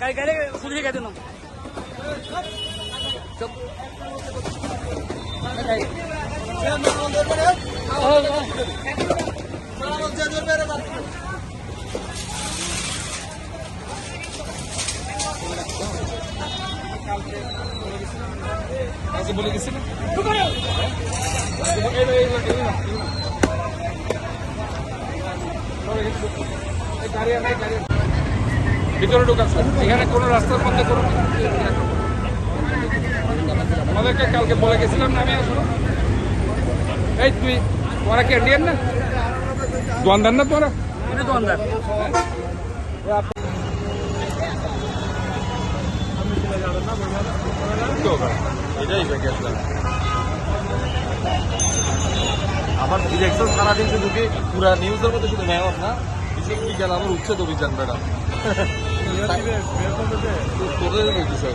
গাড়ি গাড়ি শুধু রেখে দিন। আজকে বলে গেছি না ভিতরে ঢুকাচ্ছে এখানে কোনো রাস্তার মধ্যে কোনো আমাদেরকে কালকে বলে গেছিলাম না আমি আসব এই তুই তোরা কি ইন্ডিয়ান না? দোয়ানদার না তোরা। এটা এটাই আমার ডিরেকশন সারাদিন শুধু কি পুরা নিউজের মধ্যে শুধু মেহনত না বিশেষ বিকেল আমার উচ্ছেদ অভিযান ম্যাডাম। তোদের বিষয়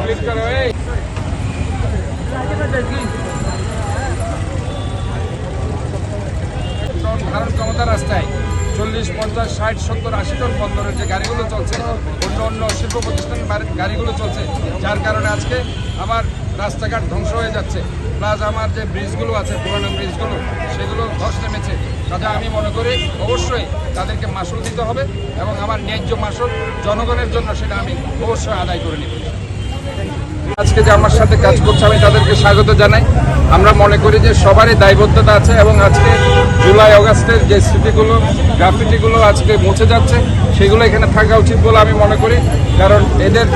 ক্লিক করো এই টন ধারণ ক্ষমতা রাস্তায় চল্লিশ, পঞ্চাশ, ষাট, সত্তর, আশি টন বন্দরের যে গাড়িগুলো চলছে, অন্য অন্য শিল্প প্রতিষ্ঠান গাড়িগুলো চলছে, যার কারণে আজকে আমার রাস্তাঘাট ধ্বংস হয়ে যাচ্ছে। প্লাস আমার যে ব্রিজগুলো আছে, পুরানো ব্রিজগুলো, সেগুলো ধস নেমেছে। কাজে আমি মনে করি অবশ্যই তাদেরকে মাসুল দিতে হবে এবং আমার ন্যায্য মাসুল জনগণের জন্য সেটা আমি অবশ্যই আদায় করে নেব। আজকে যে আমার সাথে কাজ করছে, আমি তাদেরকে স্বাগত জানাই। আমরা মনে করি যে সবারই দায়বদ্ধতা আছে এবং আজকে জুলাই অগাস্টের যে স্মৃতিগুলো গ্রাফিটিগুলো আজকে মুছে যাচ্ছে, সেগুলো এখানে থাকা উচিত বলে আমি মনে করি। কারণ এদের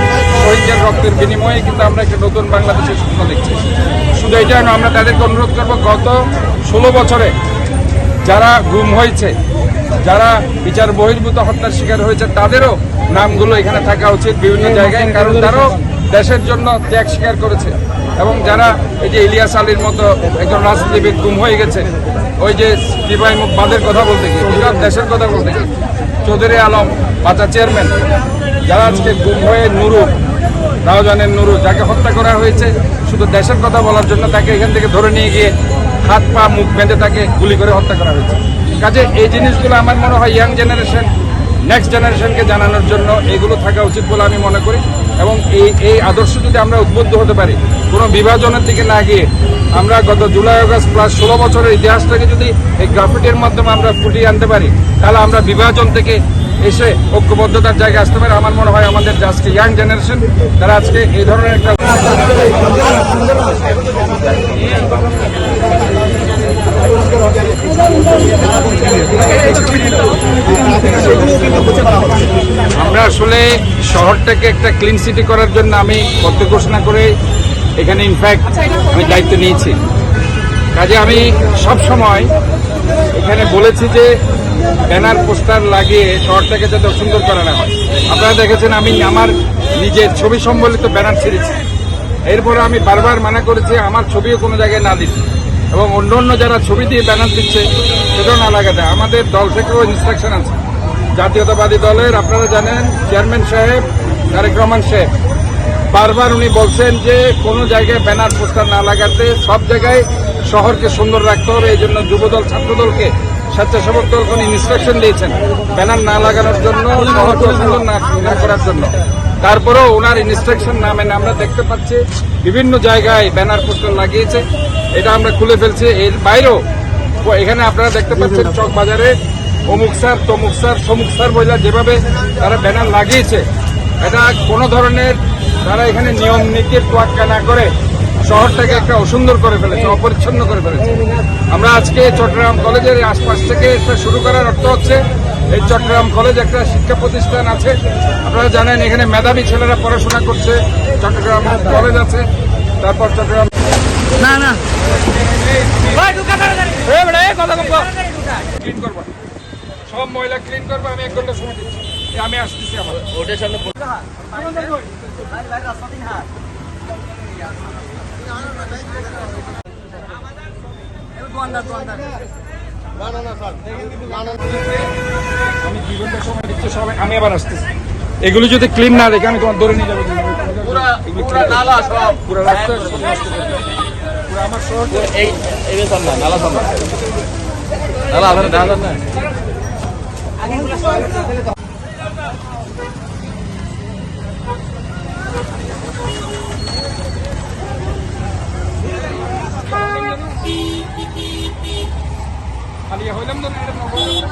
শহীদদের রক্তের বিনিময়ে কিন্তু আমরা একটা নতুন বাংলাদেশের স্বপ্ন দেখছি। শুধু এটা আমরা তাদেরকে অনুরোধ করব, গত ষোলো বছরে যারা গুম হয়েছে, যারা বিচার বহির্ভূত হত্যার শিকার হয়েছে, তাদেরও নামগুলো এখানে থাকা উচিত বিভিন্ন জায়গায়, কারণ তারাও দেশের জন্য ত্যাগ স্বীকার করেছে। এবং যারা এই যে ইলিয়াস আলীর মতো একজন রাজনীতিবিদ গুম হয়ে গেছে, ওই যে মুখ বাঁধের কথা বলতে গিয়ে দেশের কথা বলতে গিয়ে, চৌধুরী আলম, বাচ্চা চেয়ারম্যান, যারা আজকে গুম হয়ে নুরু, রাওজানের নুরু, যাকে হত্যা করা হয়েছে, শুধু দেশের কথা বলার জন্য তাকে এখান থেকে ধরে নিয়ে গিয়ে হাত, পা, মুখ বেঁধে তাকে গুলি করে হত্যা করা হয়েছে। কাজে এই জিনিসগুলো আমার মনে হয় ইয়াং জেনারেশন নেক্সট জেনারেশনকে জানানোর জন্য এগুলো থাকা উচিত বলে আমি মনে করি। এবং এই এই আদর্শ যদি আমরা উদ্বুদ্ধ হতে পারি, কোনো বিভাজনের দিকে না গিয়ে আমরা গত জুলাই আগস্ট প্লাস ষোলো বছরের ইতিহাসটাকে যদি এই গ্রাফিটির মাধ্যমে আমরা ফুটিয়ে আনতে পারি, তাহলে আমরা বিভাজন থেকে এসে ঐক্যবদ্ধতার জায়গায় আসতে পারে। আমার মনে হয় আমাদের আজকে ইয়াং জেনারেশন তারা আজকে এই ধরনের একটা আমরা আসলে শহরটাকে একটা ক্লিন সিটি করার জন্য আমি পদ্ম ঘোষণা করে এখানে ইনফ্যাক্ট আমি দায়িত্ব নিয়েছি। কাজে আমি সব সময় এখানে বলেছি যে ব্যানার, পোস্টার লাগিয়ে শহরটাকে যাতে সুন্দর করা না হয়। আপনারা দেখেছেন আমি আমার নিজের ছবি সম্বলিত ব্যানার ছেড়েছি। এরপরে আমি বারবার মানা করেছি, আমার ছবিও কোনো জায়গায় না দিতে। এবং অন্য অন্য যারা ছবি দিয়ে ব্যানার দিচ্ছে, সেটাও না লাগাতে। আমাদের দল থেকেও ইনস্ট্রাকশন আছে। জাতীয়তাবাদী দলের, আপনারা জানেন চেয়ারম্যান সাহেব, তারেক রহমান সাহেব। বারবার উনি বলছেন যে, কোনো জায়গায় ব্যানার, পোস্টার না লাগাতে, সব জায়গায় শহরকে সুন্দর রাখতে হবে। এই জন্য যুবদল, ছাত্রদলকে স্বেচ্ছাসেবক দল কোন ইনস্ট্রাকশন দিয়েছেন। ব্যানার না লাগানোর জন্য না করার জন্য। তারপরেও ওনার ইনস্ট্রাকশন না মেনে আমরা দেখতে পাচ্ছি, বিভিন্ন জায়গায় ব্যানার পোস্টার লাগিয়েছে। এটা আমরা খুলে ফেলছি। এর বাইরেও এখানে আপনারা দেখতে পাচ্ছেন চক বাজারে অমুক স্যার, তমুক স্যার, সমুক স্যার বইলা যেভাবে তারা ব্যানার লাগিয়েছে, এটা কোনো ধরনের তারা এখানে নিয়ম নীতির তোয়াক্কা না করে শহরটাকে একটা অসুন্দর করে ফেলেছে অপরিচ্ছন্ন করে ফেলেছে। আমরা আজকে চট্টগ্রাম কলেজের আশপাশ থেকে এটা শুরু করার অর্থ হচ্ছে এই চট্টগ্রাম কলেজ একটা শিক্ষা প্রতিষ্ঠান আছে। আপনারা জানেন এখানে মেধাবী ছেলেরা পড়াশোনা করছে চট্টগ্রাম কলেজ আছে তারপর চট্টগ্রাম না না। সব ময়লা ক্লিন করব আমি এক ঘণ্টা সময় দিচ্ছি। আমি আসতেছি আমার ওটার সামনে আমি সময় দিচ্ছি সবাই আমি আবার আসতেছি। এগুলো যদি ক্লিন না দেখে আমি তোমার ধরে নিয়ে যাব পুরা নালা সব পুরো রাস্তা সব নষ্ট করে দেবে। পুরো আমার শহর এই এই বেশ না নালা সব নালা আপনার নালা না খালি হইলাম তো না, এটা নগর।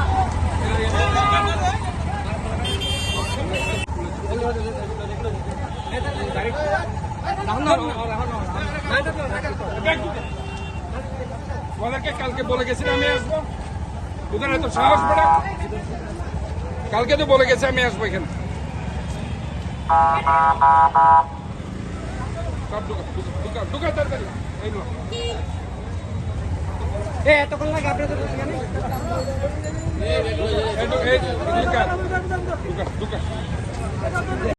ওদেরকে কালকে বলে গেছি আমি আসব ওদের এত সাহস পড়ে কালকে তো বলে গেছে আমি আসব এখানে এতক্ষণ লাগে আপনাদের এখানে ঢুকা ঢুকা